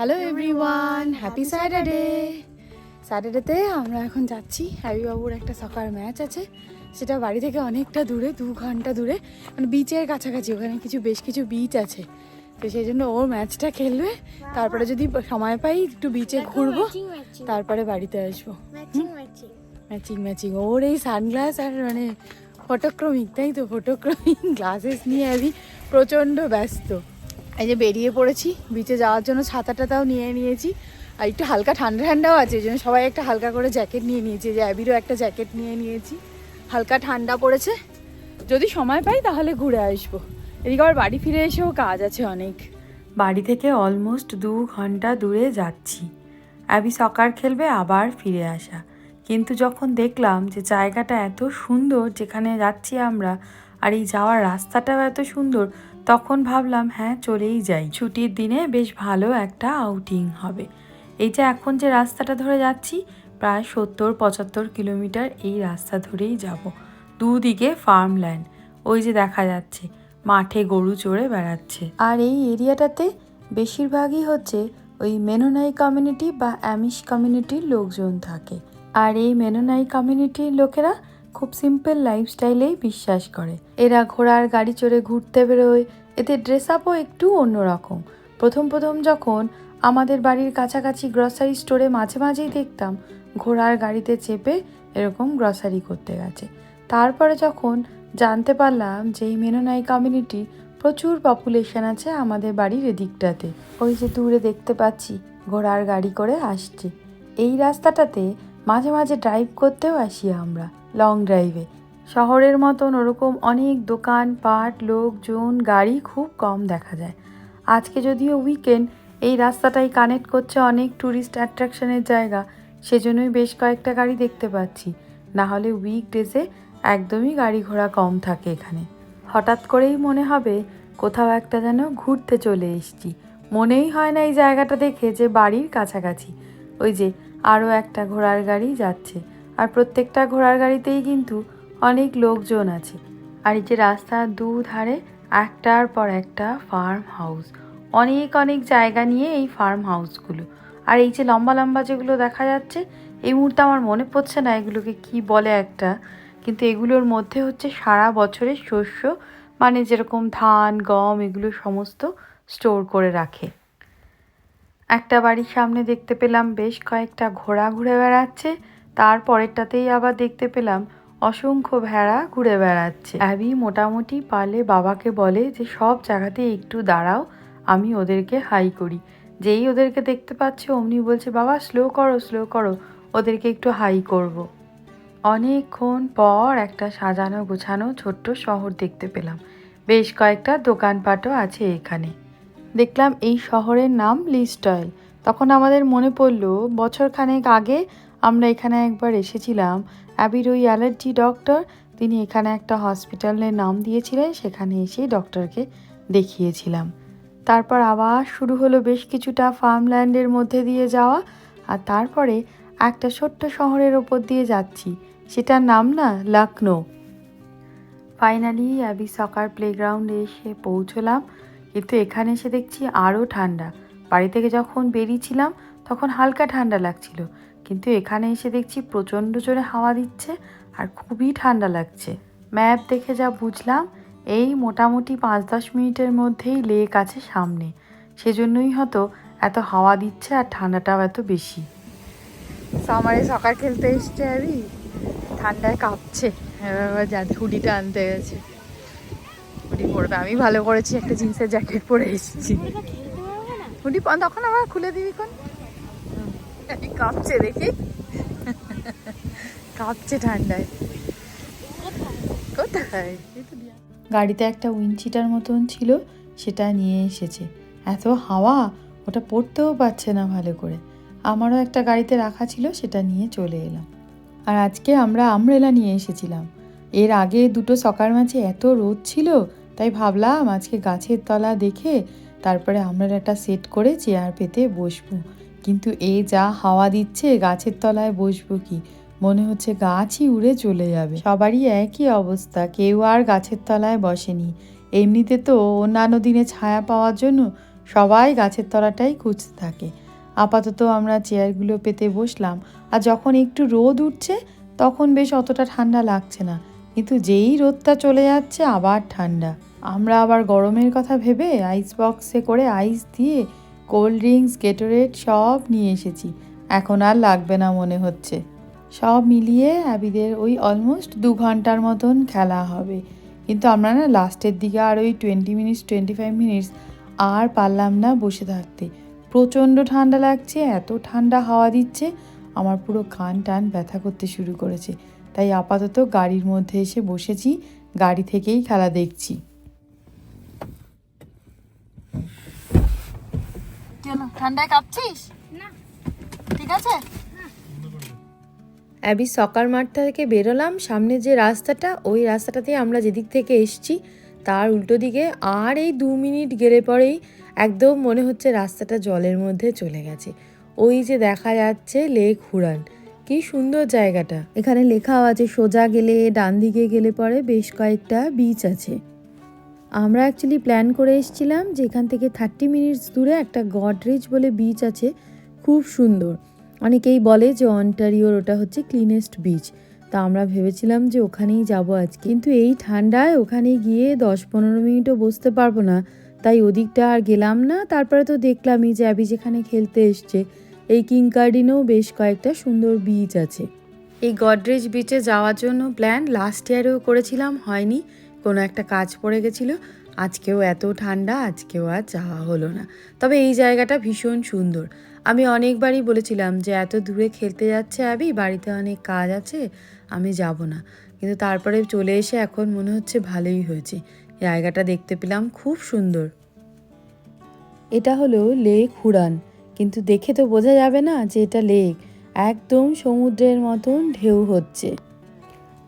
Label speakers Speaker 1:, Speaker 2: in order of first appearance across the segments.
Speaker 1: Hello everyone happy Saturday স্যাটারডেতে আমরা এখন যাচ্ছি হ্যাবিবাবুর একটা সকার ম্যাচ আছে। সেটা বাড়ি থেকে অনেকটা দূরে দু ঘণ্টা দূরে। মানে বিচের কাছাকাছি ওখানে কিছু বেশ কিছু বিচ আছে। তো সেই জন্য ওর ম্যাচটা খেলবে। তারপরে যদি সময় পাই একটু বিচে ঘুরবো। তারপরে বাড়িতে আসব।
Speaker 2: ম্যাচিং ম্যাচিং
Speaker 1: ম্যাচিং ম্যাচিং ওর এই সানগ্লাস আর মানে ফটোক্রমিক তাই তো? ফটোক্রমিক গ্লাসেস নিয়ে আমি প্রচণ্ড ব্যস্ত। এই যে বেরিয়ে পড়েছি বিচে যাওয়ার জন্য ছাতা টাতাও নিয়ে নিয়েছি। আর একটু হালকা ঠান্ডা ঠান্ডাও আছে, এই জন্য সবাই একটা হালকা করে জ্যাকেট নিয়ে নিয়েছি যে অ্যাবিরও একটা জ্যাকেট নিয়ে নিয়েছি। হালকা ঠান্ডা পড়েছে। যদি সময় পাই তাহলে ঘুরে আসব। এদিকে আবার বাড়ি ফিরে এসেও কাজ আছে অনেক।
Speaker 3: বাড়ি থেকে অলমোস্ট দু ঘণ্টা দূরে যাচ্ছি। অ্যাবি সকার খেলবে, আবার ফিরে আসা। কিন্তু যখন দেখলাম যে জায়গাটা এত সুন্দর যেখানে যাচ্ছি আমরা, আর এই যাওয়ার রাস্তাটাও এত সুন্দর তখন ভাবলাম হ্যাঁ চলেই যাই। ছুটির দিনে বেশ ভালো একটা আউটিং হবে। এই যে এখন যে রাস্তাটা ধরে যাচ্ছি, প্রায় সত্তর, পঁচাত্তর কিলোমিটার এই রাস্তা ধরেই যাব। দুদিকে ফার্মল্যান্ড ওই যে দেখা যাচ্ছে, মাঠে গরু চড়ে বেড়াচ্ছে। আর এই এরিয়াটাতে বেশিরভাগই হচ্ছে ওই মেনোনাই কমিউনিটি বা অ্যামিশ কমিউনিটির লোকজন থাকে। আর এই মেনোনাই কমিউনিটির লোকেরা খুব সিম্পল লাইফস্টাইলেই বিশ্বাস করে। এরা ঘোড়ার গাড়ি চড়ে ঘুরতে বেরোয়, এদের ড্রেস আপও একটু অন্যরকম। প্রথম প্রথম যখন আমাদের বাড়ির কাছাকাছি গ্রসারি স্টোরে মাঝে মাঝেই দেখতাম, ঘোড়ার গাড়িতে চেপে এরকম গ্রসারি করতে গেছে। তারপরে যখন জানতে পারলাম যে এই মেনোনাই কমিউনিটি প্রচুর পপুলেশন আছে আমাদের বাড়ির এদিকটাতে। ওই যে দূরে দেখতে পাচ্ছি, ঘোড়ার গাড়ি করে আসছে। এই রাস্তাটাতে মাঝে মাঝে ড্রাইভ করতেও আসি আমরা। লং ড্রাইভে। শহরের মতন ওরকম অনেক দোকান, পাট লোকজন গাড়ি খুব কম দেখা যায়। আজকে যদিও উইকেন্ড এই রাস্তাটাই কানেক্ট করছে অনেক ট্যুরিস্ট অ্যাট্রাকশনের জায়গা, সেজন্যই বেশ কয়েকটা গাড়ি দেখতে পাচ্ছি। না হলে উইক ডেজে একদমই গাড়ি ঘোড়া কম থাকে এখানে। হঠাৎ করেই মনে হবে, কোথাও একটা যেন ঘুরতে চলে এসছি। মনেই হয় না এই জায়গাটা দেখে যে বাড়ির কাছাকাছি। ওই যে আরও একটা ঘোড়ার গাড়ি যাচ্ছে। প্রত্যেকটা ঘোড়ার গাড়িতেই কিন্তু অনেক লোকজন আছে। আর এই যে রাস্তার দুধারে একটার পর একটা ফার্ম হাউস অনেক অনেক জায়গা নিয়ে এই ফার্ম হাউসগুলো আর এই যে লম্বা লম্বা যেগুলো দেখা যাচ্ছে, এই মুহূর্তে আমার মনে পড়ছে না এগুলোকে কি বলে একটা, কিন্তু এগুলোর মধ্যে হচ্ছে সারা বছরের শস্য মানে যেরকম ধান, গম এগুলো সমস্ত স্টোর করে রাখে। একটা বাড়ির সামনে দেখতে পেলাম বেশ কয়েকটা ঘোড়া ঘুরে বেড়াচ্ছে তারপরেরটাতেই আবার দেখতে পেলাম অসংখ্য ভেড়া ঘুরে বেড়াচ্ছে। অ্যাবি মোটামুটি পারলে বাবাকে বলে যে, সব জায়গাতে একটু দাঁড়াও, আমি ওদেরকে হাই করি। যেই ওদেরকে দেখতে পাচ্ছে, অমনি বলছে, বাবা স্লো করো স্লো করো, ওদেরকে একটু হাই করব। অনেকক্ষণ পর একটা সাজানো গোছানো ছোট্ট শহর দেখতে পেলাম। বেশ কয়েকটা দোকানপাটও আছে এখানে। দেখলাম এই শহরের নাম লিস্টয়েল। তখন আমাদের মনে পড়ল, বছরখানেক আগে আমরা এখানে একবার এসেছিলাম। অ্যাবির ওই অ্যালার্জি ডক্টর, তিনি এখানে একটা হসপিটালের নাম দিয়েছিলেন, সেখানে এসেই ডক্টরকে দেখিয়েছিলাম। তারপর আবার শুরু হলো বেশ কিছুটা ফার্মল্যান্ডের মধ্যে দিয়ে যাওয়া, আর তারপরে একটা ছোট্ট শহরের ওপর দিয়ে যাচ্ছি। সেটার নাম না লখনৌ ফাইনালি অ্যাবি সকার প্লেগ্রাউন্ডে এসে পৌঁছলাম। কিন্তু এখানে এসে দেখছি আরও ঠান্ডা। বাড়ি থেকে যখন বেরিয়েছিলাম, তখন হালকা ঠান্ডা লাগছিল। কিন্তু এখানে এসে দেখছি প্রচণ্ড জোরে হাওয়া দিচ্ছে আর খুবই ঠান্ডা লাগছে। ম্যাপ দেখে যা বুঝলাম, এই মোটামুটি পাঁচ দশ মিনিটের মধ্যেই লেক আছে সামনে। সেজন্যই হয়তো এত হাওয়া দিচ্ছে আর ঠান্ডাটাও এত বেশি।
Speaker 1: সামারে সকার খেলতে এসছে আবি ঠান্ডায় কাঁপছে। যা হুডিটা আনতে গেছে। হুডি পরবে। আমি ভালো করেছি একটা জিন্সের জ্যাকেট পরে এসেছি। হুডি তখন আবার খুলে দিবি কোন? কাঁপছে দেখি। কাঁপছে ঠান্ডায়। কোথায়?
Speaker 3: গাড়িতে একটা উইনচিটার মতন ছিল, সেটা নিয়ে এসেছে। এত হাওয়া, ওটা পড়তেও পারছে না ভালো করে। আমারও একটা গাড়িতে রাখা ছিল, সেটা নিয়ে চলে এলাম। আর আজকে আমরা আমরেলা নিয়ে এসেছিলাম। এর আগে দুটো সকার মাঝে এত রোদ ছিল, তাই ভাবলাম আজকে গাছের তলা দেখে তারপরে আমরা একটা সেট করে চেয়ার পেতে বসবো। কিন্তু এ যা হাওয়া দিচ্ছে, গাছের তলায় বসবো কি? মনে হচ্ছে গাছই উড়ে চলে যাবে। সবারই একই অবস্থা, কেউ আর গাছের তলায় বসেনি। এমনিতে তো অন্যান্য দিনে ছায়া পাওয়ার জন্য সবাই গাছের তলাটাই খুঁজতে থাকে। আপাতত আমরা চেয়ারগুলো পেতে বসলাম, আর যখন একটু রোদ উঠছে, তখন বেশ অতটা ঠান্ডা লাগছে না। কিন্তু যেই রোদটা চলে যাচ্ছে, আবার ঠান্ডা। আমরা আবার গরমের কথা ভেবে আইস বক্সে করে আইস দিয়ে কোল্ড ড্রিঙ্কস, গেটোরেট সব নিয়ে এসেছি। এখন আর লাগবে না মনে হচ্ছে। সব মিলিয়ে অ্যাবিদের ওই অলমোস্ট দু ঘণ্টার মতন খেলা হবে। কিন্তু আমরা না লাস্টের দিকে আর ওই twenty minutes, twenty five minutes আর পারলাম না বসে থাকতে। প্রচণ্ড ঠান্ডা লাগছে, এত ঠান্ডা হাওয়া দিচ্ছে, আমার পুরো কান টান ব্যথা করতে শুরু করেছে। তাই আপাতত গাড়ির মধ্যে এসে বসেছি, গাড়ি থেকেই খেলা দেখছি।
Speaker 1: ঠান্ডায় কাঁপছিস?
Speaker 2: না।
Speaker 1: ঠিক আছে?
Speaker 3: অ্যাবি সকার মাঠ থেকে বেরোলাম। সামনে যে রাস্তাটা ওই রাস্তাটাতে আমরা যেদিক থেকে এসছি তার উল্টো দিকে আর এই দু মিনিট গেলে পরেই একদম মনে হচ্ছে রাস্তাটা জলের মধ্যে চলে গেছে। ওই যে দেখা যাচ্ছে লেক হুড়ান কি সুন্দর জায়গাটা। এখানে লেখাও আছে সোজা গেলে ডান দিকে গেলে পরে বেশ কয়েকটা বিচ আছে। আমরা অ্যাকচুয়ালি প্ল্যান করে এসেছিলাম যে এখান থেকে থার্টি মিনিটস দূরে একটা গডরেজ বলে বিচ আছে, খুব সুন্দর। অনেকেই বলে যে অন্টারিওর ওটা হচ্ছে ক্লিনেস্ট বিচ তা আমরা ভেবেছিলাম যে ওখানেই যাব আজ কিন্তু এই ঠান্ডায় ওখানে গিয়ে দশ পনেরো মিনিটও বসতে পারব না। তাই ওদিকটা আর গেলাম না। তারপরে তো দেখলামই যে অ্যাবি যেখানে খেলতে এসছে, এই কিংকার্ডিনেও বেশ কয়েকটা সুন্দর বিচ আছে। এই গডরেজ বিচে যাওয়ার জন্য প্ল্যান লাস্ট ইয়ারেও করেছিলাম, হয়নি। কোনো একটা কাজ পড়ে গেছিল। আজকেও এত ঠান্ডা, আজকেও আর যাওয়া হলো না। তবে এই জায়গাটা ভীষণ সুন্দর। আমি অনেকবারই বলেছিলাম যে, এত দূরে খেলতে যাচ্ছে অ্যাবি, বাড়িতে অনেক কাজ আছে, আমি যাব না। কিন্তু তারপরে চলে এসে এখন মনে হচ্ছে ভালোই হয়েছে। জায়গাটা দেখতে পেলাম খুব সুন্দর। এটা হলো লেক হুড়ান কিন্তু দেখে তো বোঝা যাবে না যে, এটা লেক। একদম সমুদ্রের মতন ঢেউ হচ্ছে।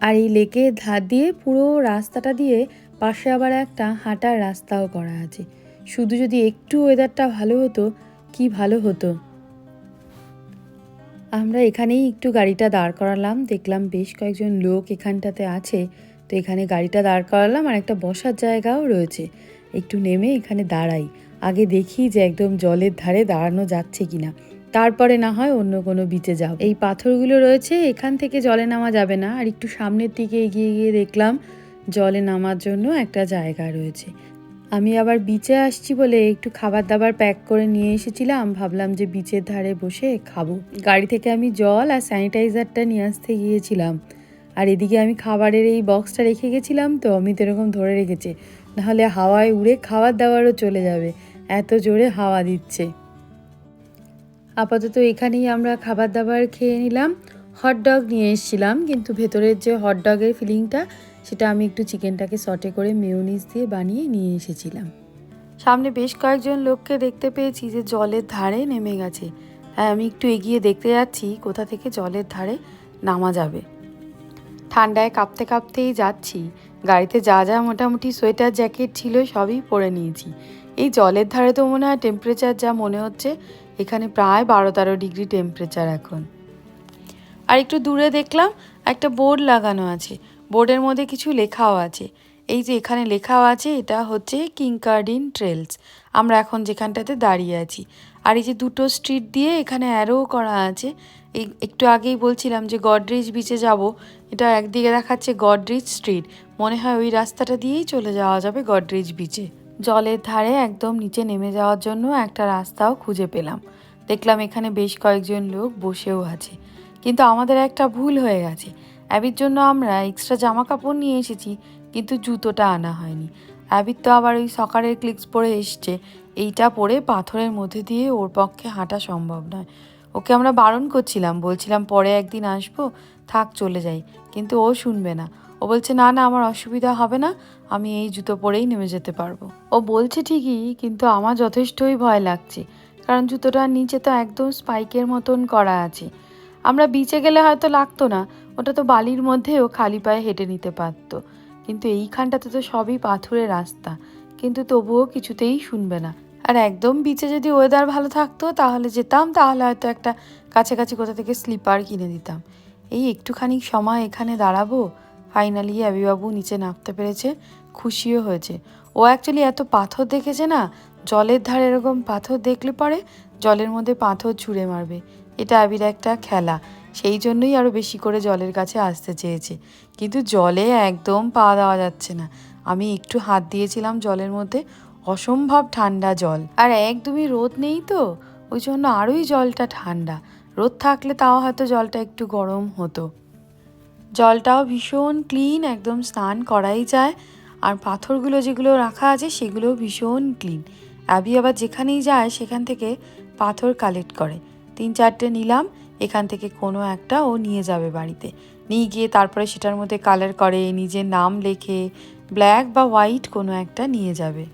Speaker 3: আর এই লেকের ধার দিয়ে পুরো রাস্তাটা দিয়ে পাশে আবার একটা হাঁটার রাস্তাও করা আছে। শুধু যদি একটু ওয়েদারটা ভালো হতো, কি ভালো হতো? আমরা এখানেই একটু গাড়িটা দাঁড় করালাম। দেখলাম বেশ কয়েকজন লোক এখানটাতে আছে। তো এখানে গাড়িটা দাঁড় করালাম আর একটা বসার জায়গাও রয়েছে। একটু নেমে এখানে দাঁড়াই। আগে দেখি যে একদম জলের ধারে দাঁড়ানো যাচ্ছে কিনা। তারপরে না হয় অন্য কোনো বিচে যাও এই পাথরগুলো রয়েছে, এখান থেকে জলে নামা যাবে না। আর একটু সামনের দিকে এগিয়ে গিয়ে দেখলাম, জলে নামার জন্য একটা জায়গা রয়েছে। আমি আবার বিচে আসছি বলে একটু খাবার দাবার প্যাক করে নিয়ে এসেছিলাম। ভাবলাম যে বিচের ধারে বসে খাব। গাড়ি থেকে আমি জল আর স্যানিটাইজারটা নিয়ে আসতে গিয়েছিলাম। আর এদিকে আমি খাবারের এই বক্সটা রেখে গেছিলাম, তো আমি তো এরকম ধরে রেখেছে। নাহলে হাওয়ায় উড়ে খাবার দাবারও চলে যাবে। এত জোরে হাওয়া দিচ্ছে। আপাতত এখানেই আমরা খাবার দাবার খেয়ে নিলাম। হট ডগ নিয়ে এসেছিলাম, কিন্তু ভেতরের যে হট ডগের ফিলিংটা সেটা আমি একটু চিকেনটাকে সটে করে মেয়োনিজ দিয়ে বানিয়ে নিয়ে এসেছিলাম। সামনে বেশ কয়েকজন লোককে দেখতে পেয়েছি যে জলের ধারে নেমে গেছে। তাই আমি একটু এগিয়ে দেখতে যাচ্ছি, কোথা থেকে জলের ধারে নামা যাবে। ঠান্ডায় কাঁপতে কাঁপতেই যাচ্ছি। গাড়িতে যা যা মোটামুটি সোয়েটার, জ্যাকেট ছিল, সবই পরে নিয়েছি। এই জলের ধারে তো মনে হয় টেম্পারেচার যা মনে হচ্ছে এখানে প্রায় বারো তেরো ডিগ্রি টেম্পারেচার এখন। আর একটু দূরে দেখলাম একটা বোর্ড লাগানো আছে। বোর্ডের মধ্যে কিছু লেখাও আছে। এই যে এখানে লেখাও আছে, এটা হচ্ছে কিংকার্ডিন ট্রেলস আমরা এখন যেখানটাতে দাঁড়িয়ে আছি। আর এই যে দুটো স্ট্রিট দিয়ে এখানে অ্যারো করা আছে। এই একটু আগেই বলছিলাম যে গডরেজ বিচে যাব। এটা একদিকে দেখাচ্ছে গডরেজ স্ট্রিট মনে হয় ওই রাস্তাটা দিয়েই চলে যাওয়া যাবে গডরেজ বিচে জলের ধারে একদম নিচে নেমে যাওয়ার জন্য একটা রাস্তাও খুঁজে পেলাম। দেখলাম এখানে বেশ কয়েকজন লোক বসেও আছে। কিন্তু আমাদের একটা ভুল হয়ে গেছে। অ্যাবির জন্য আমরা এক্সট্রা জামা কাপড় নিয়ে এসেছি, কিন্তু জুতোটা আনা হয়নি। অ্যাবির তো আবার ওই সকারের ক্লিক্স পরে এসছে। এইটা পরে পাথরের মধ্যে দিয়ে ওর পক্ষে হাঁটা সম্ভব নয়। ওকে আমরা বারণ করছিলাম, বলছিলাম পরে একদিন আসব, থাক চলে যাই। কিন্তু ও শুনবে না। ও বলছে, না না, আমার অসুবিধা হবে না, আমি এই জুতো পরেই নেমে যেতে পারব। ও বলছে, ঠিকই, কিন্তু আমার যথেষ্টই ভয় লাগছে, কারণ জুতোটার নিচে তো একদম স্পাইকের মতন করা আছে। আমরা বিচে গেলে হয়তো লাগতো না, ওটা তো বালির মধ্যেও খালি পায়ে হেঁটে নিতে পারতো। কিন্তু এইখানটাতে তো সবই পাথুরে রাস্তা, কিন্তু তবুও কিছুতেই শুনবে না। আর একদম বিচে যদি ওয়েদার ভালো থাকতো, তাহলে যেতাম, তাহলে হয়তো একটা কাছাকাছি কোথা থেকে স্লিপার কিনে দিতাম এই একটুখানি সময় এখানে দাঁড়াবো ফাইনালি অ্যাবিবাবু নিচে নামতে পেরেছে, খুশিও হয়েছে। ও অ্যাকচুয়ালি এত পাথর দেখেছে না, জলের ধারে এরকম পাথর দেখলে পরে জলের মধ্যে পাথর ছুঁড়ে মারবে। এটা আবির একটা খেলা, সেই জন্যই আরও বেশি করে জলের কাছে আসতে চেয়েছে। কিন্তু জলে একদম পা দেওয়া যাচ্ছে না। আমি একটু হাত দিয়েছিলাম জলের মধ্যে, অসম্ভব ঠান্ডা জল। আর একদমই রোদ নেই তো, ওই জন্য আরোই জলটা ঠান্ডা। রোদ থাকলে তাও হয়তো জলটা একটু গরম হতো। জলটাও ভীষণ ক্লিন, একদম স্নান করাই যায়। আর পাথরগুলো যেগুলো রাখা আছে, সেগুলোও ভীষণ ক্লিন। অ্যাবি আবার যেখানেই যায়, সেখান থেকে পাথর কালেক্ট করে। তিন চারটে নিলাম, এখান থেকে কোনো একটা ও নিয়ে যাবে বাড়িতে। নিয়ে গিয়ে তারপরে সেটার মধ্যে কালার করে, নিজের নাম লেখে, ব্ল্যাক বা হোয়াইট কোনো একটা নিয়ে যাবে।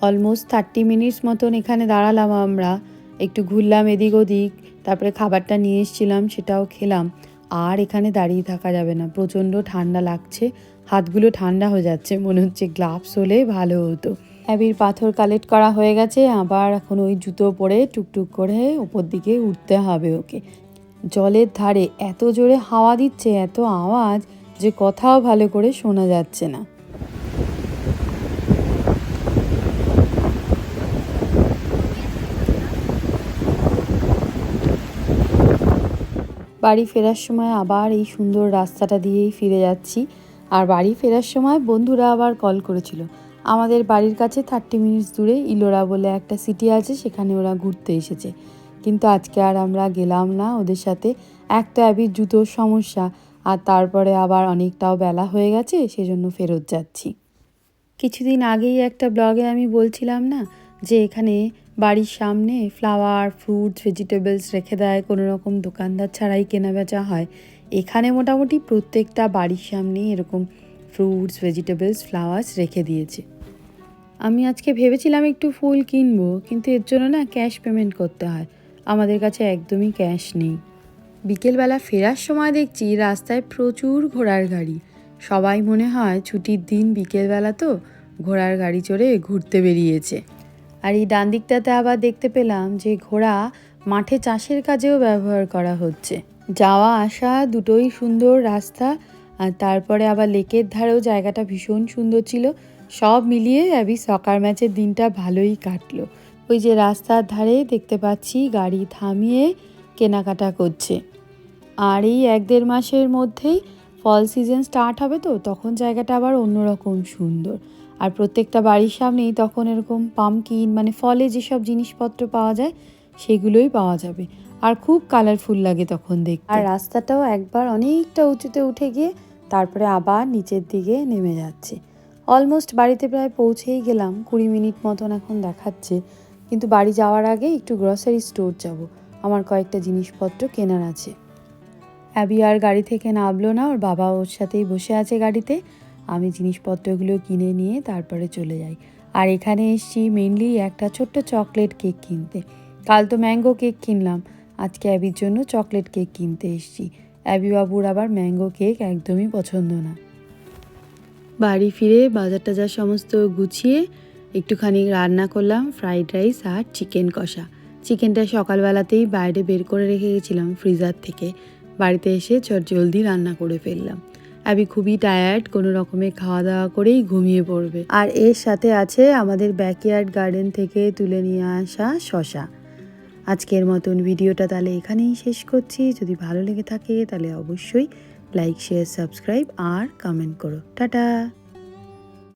Speaker 3: অলমোস্ট থার্টি মিনিটস মতন এখানে দাঁড়ালাম আমরা। একটু ঘুরলাম এদিক ওদিক, তারপরে খাবারটা নিয়ে এসেছিলাম, সেটাও খেলাম। আর এখানে দাঁড়িয়ে থাকা যাবে না। প্রচণ্ড ঠান্ডা লাগছে। হাতগুলো ঠান্ডা হয়ে যাচ্ছে। মনে হচ্ছে গ্লাভস হলে ভালো হতো। অ্যাবির পাথর কালেক্ট করা হয়ে গেছে। আবার এখন ওই জুতো পরে টুকটুক করে ওপর দিকে উঠতে হবে ওকে। জলের ধারে এত জোরে হাওয়া দিচ্ছে, এত আওয়াজ যে কথাও ভালো করে শোনা যাচ্ছে না। বাড়ি ফেরার সময় আবার এই সুন্দর রাস্তাটা দিয়েই ফিরে যাচ্ছি। আর বাড়ি ফেরার সময় বন্ধুরা আবার কল করেছিল। আমাদের বাড়ির কাছে থার্টি মিনিটস দূরে ইলোরা বলে একটা সিটি আছে, সেখানে ওরা ঘুরতে এসেছে। কিন্তু আজকে আর আমরা গেলাম না ওদের সাথে। এক তো অ্যাবির জুতোর সমস্যা, আর তারপরে আবার অনেকটাও বেলা হয়ে গেছে, সেজন্য ফেরত যাচ্ছি। কিছুদিন আগেই একটা ব্লগে আমি বলছিলাম না যে এখানে বাড়ির সামনে ফ্লাওয়ার ফ্রুটস ভেজিটেবলস রেখে দেয়, কোনো রকম দোকানদার ছাড়াই কেনা বেচা হয়। এখানে মোটামুটি প্রত্যেকটা বাড়ির সামনেই এরকম ফ্রুটস ভেজিটেবলস ফ্লাওয়ার্স রেখে দিয়েছে। আমি আজকে ভেবেছিলাম একটু ফুল কিনবো, কিন্তু এর জন্য না ক্যাশ পেমেন্ট করতে হয়। আমাদের কাছে একদমই ক্যাশ নেই। বিকেলবেলা ফেরার সময় দেখছি রাস্তায় প্রচুর ঘোড়ার গাড়ি। সবাই মনে হয় ছুটির দিন বিকেলবেলা তো ঘোড়ার গাড়ি চড়ে ঘুরতে বেরিয়েছে। আর এই ডান দিকটাতে আবার দেখতে পেলাম যে ঘোড়া মাঠে চাষের কাজেও ব্যবহার করা হচ্ছে। যাওয়া, আসা দুটোই সুন্দর রাস্তা আর তারপরে আবার লেকের ধারেও জায়গাটা ভীষণ সুন্দর ছিল। সব মিলিয়ে অ্যাবি সকার ম্যাচের দিনটা ভালোই কাটলো। ওই যে রাস্তার ধারে দেখতে পাচ্ছি গাড়ি থামিয়ে কেনাকাটা করছে। আর এই এক দেড় মাসের মধ্যেই ফল সিজন স্টার্ট হবে তো, তখন জায়গাটা আবার অন্যরকম সুন্দর। আর প্রত্যেকটা বাড়ির সামনেই তখন এরকম পামকিন মানে ফলে যেসব জিনিসপত্র পাওয়া যায়, সেগুলোই পাওয়া যাবে। আর খুব কালারফুল লাগে তখন দেখতে। আর রাস্তাটাও একবার অনেকটা উঁচুতে উঠে গিয়ে তারপরে আবার নিচের দিকে নেমে যাচ্ছে। অলমোস্ট বাড়িতে প্রায় পৌঁছেই গেলাম, কুড়ি মিনিট মতন এখন দেখাচ্ছে। কিন্তু বাড়ি যাওয়ার আগে একটু গ্রসারি স্টোর যাব। আমার কয়েকটা জিনিসপত্র কেনার আছে। অ্যাবি আর গাড়ি থেকে নামলো না, ওর বাবা ওর সাথেই বসে আছে গাড়িতে। জিনিসপত্রগুলো কিনে নিয়ে তারপরে চলে যাই। আর এখানে এসছি মেনলি একটা ছোট্ট চকলেট কেক কিনতে। কাল তো ম্যাঙ্গো কেক কিনলাম। আজকে অ্যাবির জন্য চকলেট কেক কিনতে এসছি। অ্যাবি বাবুর আবার ম্যাঙ্গো কেক একদমই পছন্দ না। বাড়ি ফিরে বাজার টাজার সমস্ত গুছিয়ে একটুখানি রান্না করলাম ফ্রাইড রাইস আর চিকেন কষা। চিকেনটা সকালবেলাতেই বাইরে বের করে রেখে গেছিলাম ফ্রিজার থেকে। বাড়িতে এসে চট জলদি রান্না করে ফেললাম। অ্যাবি খুবই টায়ার্ড কোনো রকমে খাওয়া দাওয়া করেই ঘুমিয়ে পড়বে। আর এর সাথে আছে আমাদের ব্যাকইয়ার্ড গার্ডেন থেকে তুলে নিয়ে আসা শশা। আজকের মতন ভিডিওটা তাহলে এখানেই শেষ করছি। যদি ভালো লেগে থাকে তাহলে অবশ্যই লাইক শেয়ার সাবস্ক্রাইব আর কমেন্ট করো। টাটা!